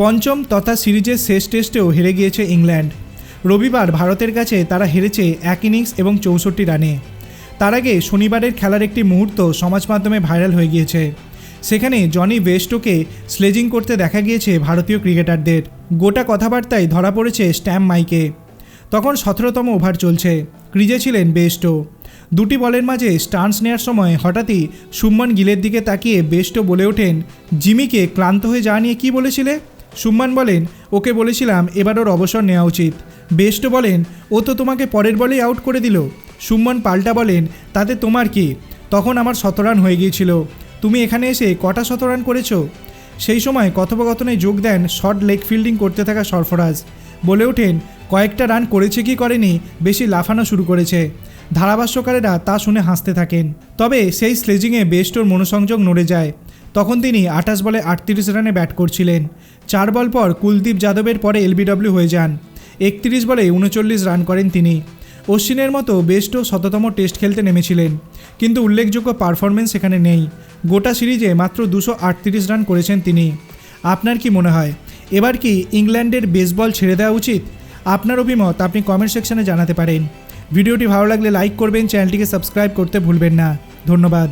পঞ্চম তথা সিরিজের শেষ টেস্টেও হেরে গিয়েছে ইংল্যান্ড। রবিবার ভারতের কাছে তারা হেরেছে এক ইনিংস এবং চৌষট্টি রানে। তার আগে শনিবারের খেলার একটি মুহূর্ত সমাজ মাধ্যমে ভাইরাল হয়ে গিয়েছে। সেখানে জনি ওয়েস্টোকে স্লেজিং করতে দেখা গিয়েছে ভারতীয় ক্রিকেটারদের। গোটা কথাবার্তায় ধরা পড়েছে স্ট্যাম্প মাইকে। তখন সতেরোতম ওভার চলছে। ক্রিজে ছিলেন বেস্টো। দুটি বলের মাঝে স্টান্স নেওয়ার সময় হঠাৎই সুম্মান গিলের দিকে তাকিয়ে বেস্টো বলে ওঠেন, জিমিকে ক্লান্ত হয়ে যাওয়া নিয়ে কী বলেছিলে? সুম্মান বলেন, ওকে বলেছিলাম, এবার ওর অবসর নেওয়া উচিত। বেস্ট বলেন, ও তো তোমাকে পরের বলেই আউট করে দিল। সুম্মান পাল্টা বলেন, তাতে তোমার কি? তখন আমার শতরান হয়ে গিয়েছিল। তুমি এখানে এসে কটা শতরান করেছ? সেই সময় কথোপকথনে যোগ দেন শর্ট লেগ ফিল্ডিং করতে থাকা সরফরাজ। বলে ওঠেন, কয়েকটা রান করেছে কি করেনি, বেশি লাফানো শুরু করেছে। ধারাভাষ্যকারেরা তা শুনে হাসতে থাকেন। তবে সেই স্লেজিংয়ে বেস্টোর মনোসংযোগ নড়ে যায়। তখন তিনি আঠাশ বলে আটত্রিশ রানে ব্যাট করছিলেন। চার বল পর কুলদীপ যাদবের পরে এলবিডব্লিউ হয়ে যান। একত্রিশ বলে উনচল্লিশ রান করেন তিনি। অশ্বিনের মতো বেস্টও শততম টেস্ট খেলতে নেমেছিলেন, কিন্তু উল্লেখযোগ্য পারফরমেন্স এখানে নেই। গোটা সিরিজে মাত্র দুশো রান করেছেন তিনি। আপনার কি মনে হয়, এবার কি ইংল্যান্ডের বেসবল ছেড়ে দেওয়া উচিত? আপনার অভিমত আপনি কমেন্ট সেকশনে জানাতে পারেন। ভিডিওটি ভালো লাগলে লাইক করবেন, চ্যানেলটিকে সাবস্ক্রাইব করতে ভুলবেন না। ধন্যবাদ।